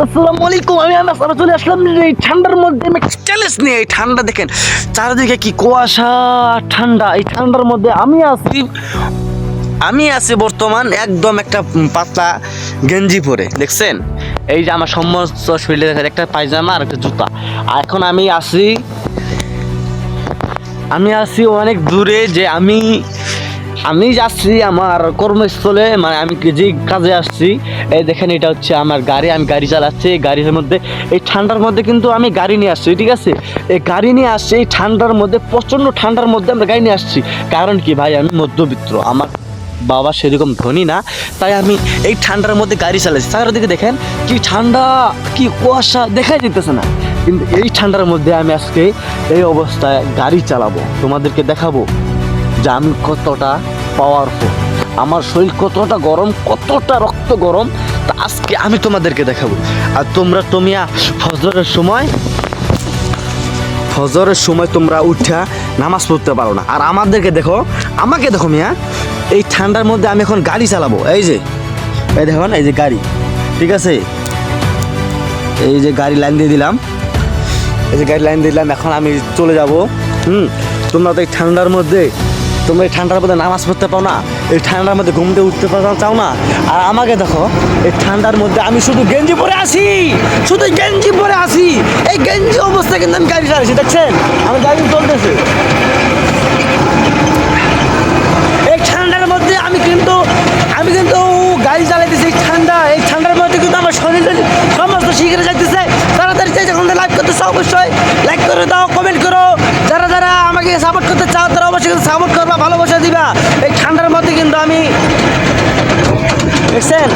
আসসালামু আলাইকুম, আমি আমরা চলে আসলাম এই ঠান্ডার মধ্যে। আমি চ্যালেঞ্জ নিয়ে এই ঠান্ডা দেখেন, চারিদিকে কি কুয়াশা, ঠান্ডা। এই ঠান্ডার মধ্যে আমি আছি আমি আছি বর্তমান একদম একটা পাতলা গেঞ্জি পরে দেখছেন? এই যে আমার সমস্ত শরীরে দেখা যায় একটা পায়জামা আর একটা জুতা। আর এখন আমি আছি আমি আছি অনেক দূরে যে আমি আমি যাচ্ছি আমার কর্মস্থলে মানে আমি যে কাজে আসছি, এই দেখেন এটা হচ্ছে আমার গাড়ি, আমি গাড়ি চালাচ্ছি, এই গাড়ির মধ্যে, এই ঠান্ডার মধ্যে কিন্তু আমি গাড়ি নিয়ে আসছি, ঠিক আছে? এই গাড়ি নিয়ে আসছি, এই ঠান্ডার মধ্যে, প্রচণ্ড ঠান্ডার মধ্যে আমরা গাড়ি নিয়ে আসছি। কারণ কি ভাই, আমি মধ্যবিত্ত, আমার বাবা সেরকম ধনী না, তাই আমি এই ঠান্ডার মধ্যে গাড়ি চালাচ্ছি। চারিদিকে দেখেন, কি ঠান্ডা, কি কুয়াশা, দেখাই দিতেছে না। কিন্তু এই ঠান্ডার মধ্যে আমি আজকে এই অবস্থায় গাড়ি চালাবো, তোমাদেরকে দেখাবো যে আমি কতটা পাওয়ারফুল আমার শরীর কতটা গরম, কতটা রক্ত গরম, তা আজকে আমি তোমাদেরকে দেখাবো। আর তোমরা তোমিয়া ফজরের সময় ফজরের সময় তোমরা উঠা নামাজ পড়তে পারো না। আর আমাদেরকে দেখো, আমাকে দেখো মিয়া, এই ঠান্ডার মধ্যে আমি এখন গাড়ি চালাবো। এই যে, এই দেখুন এই যে গাড়ি, ঠিক আছে? এই যে গাড়ি লাইন দিয়ে দিলাম। এই যে গাড়ি লাইন দিলাম, এখন আমি চলে যাব। হুম, তোমরা তো এই ঠান্ডার মধ্যে তোমরা এই ঠান্ডার মধ্যে নামাজ পড়তে পাও না, এই ঠান্ডার মধ্যে ঘুমতে উঠতে পারো চাও না? আর আমাকে দেখো, এই ঠান্ডার মধ্যে আমি শুধু গেঞ্জি পরে আসি শুধু গেঞ্জি পরে আসি এই গেঞ্জি অবস্থায় কিন্তু আমি গাড়ি চালাচ্ছি, দেখছেন? আমার গাড়ি চলতেছে। এই ঠান্ডার মধ্যে আমি কিন্তু আমি কিন্তু গাড়ি চালাইতেছি এই ঠান্ডা, এই ঠান্ডার মধ্যে কিন্তু আমার শরীরে সমস্ত শিখে যাইতেছে। তাড়াতাড়ি চাই যখন লাইক করতেছে, অবশ্যই। কিন্তু সাপোর্ট করবা, ভালোবাসা দিবা। এই ঠান্ডার মধ্যে কিন্তু আমি দেখছেন,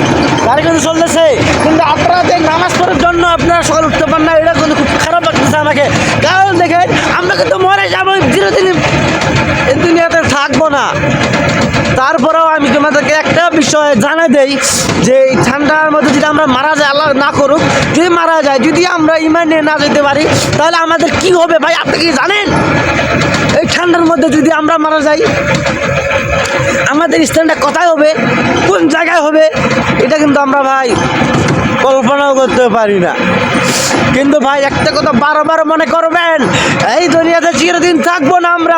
গাড়ি কিন্তু চলতেছে। কিন্তু আপনারা নামাজ পড়ার জন্য আপনারা সকাল উঠতে পারেন না, এটা কিন্তু খুব খারাপ লাগতেছে আমাকে। কারণ দেখেন, আমরা কিন্তু মরে যাব চিরদিন এই দুনিয়াতে থাকব না। তারপরেও আমি তোমাদেরকে একটা বিষয় জানাই দেই, যে এই ঠান্ডার মধ্যে যদি আমরা মারা যাই আল্লাহ না করুক, যদি মারা যায়, যদি আমরা ইমান না যেতে পারি, তাহলে আমাদের কি হবে? ভাই, আপনি কি জানেন? মধ্যে যদি আমরা মারা যাই, আমাদের স্থানটা কোথায় হবে? কোন জায়গায় হবে? এটা কিন্তু আমরা ভাই কল্পনাও করতে পারি না। কিন্তু ভাই, একটা কথা বারবার মনে করবেন, এই দুনিয়াতে চিরদিন থাকব না আমরা।